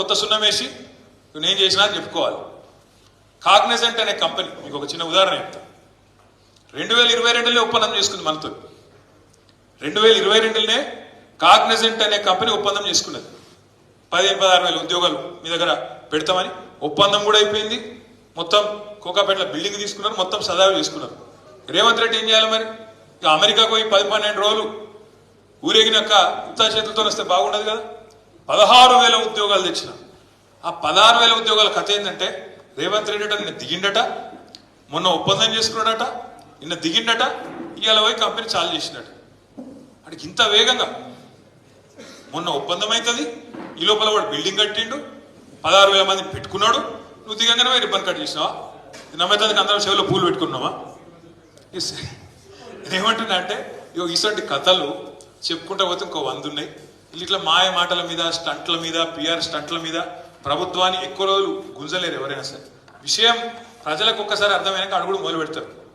కొత్త సున్నం వేసి నువ్వు నేను చేసినా అని చెప్పుకోవాలి. కాగ్నిజెంట్ అనే కంపెనీ మీకు ఒక చిన్న ఉదాహరణ చెప్తా. రెండు వేల ఇరవై రెండులో ఒప్పందం చేసుకుంది మనతో. రెండు వేల ఇరవై రెండులోనే కాగ్నిజెంట్ అనే కంపెనీ ఒప్పందం చేసుకున్నది. పదిహేను పదహారు వేల ఉద్యోగాలు మీ దగ్గర పెడతామని ఒప్పందం కూడా అయిపోయింది. మొత్తం కోకాపేటలో బిల్డింగ్ తీసుకున్నారు మొత్తం సదావి తీసుకున్నారు. రేవంత్ రెడ్డి ఏం చేయాలి మరి? ఇక అమెరికాకు పోయి పది పన్నెండు రోజులు ఊరేగినాక ఉత్తా చేతులతో వస్తే బాగుండదు కదా. పదహారు వేల ఉద్యోగాలు తెచ్చిన. ఆ పదహారు వేల ఉద్యోగాల కథ ఏంటంటే రేవంత్ రెడ్డి నిన్న దిగిండట మొన్న ఒప్పందం చేసుకున్నాడట నిన్న దిగిండట ఇవాళ పోయి కంపెనీ చాలు చేసినట్టు అడికి ఇంత వేగంగా. మొన్న ఒప్పందం అవుతుంది ఈ లోపల వాడు బిల్డింగ్ కట్టిండు పదహారు వేల మంది పెట్టుకున్నాడు నువ్వు దిగంగానే పోయి రిబ్బన్ కట్ చేసినావా? నమ్మేదానికి అందరం చెవిలో పూలు పెట్టుకున్నావా? ఇస్- నేనేమంటున్నా అంటే ఇగో ఇటువంటి కథలు చెప్పుకుంటా పోతే ఇంకో వంద ఉన్నాయి. ఇట్లా మాయ మాటల మీద స్టంట్ల మీద పిఆర్ స్టంట్ల మీద ప్రభుత్వాన్ని ఎక్కువ రోజులు గుంజలేరు ఎవరైనా సరే. విషయం ప్రజలకు ఒక్కసారి అర్థమైనాక అడుగుడు మొదలు పెడతారు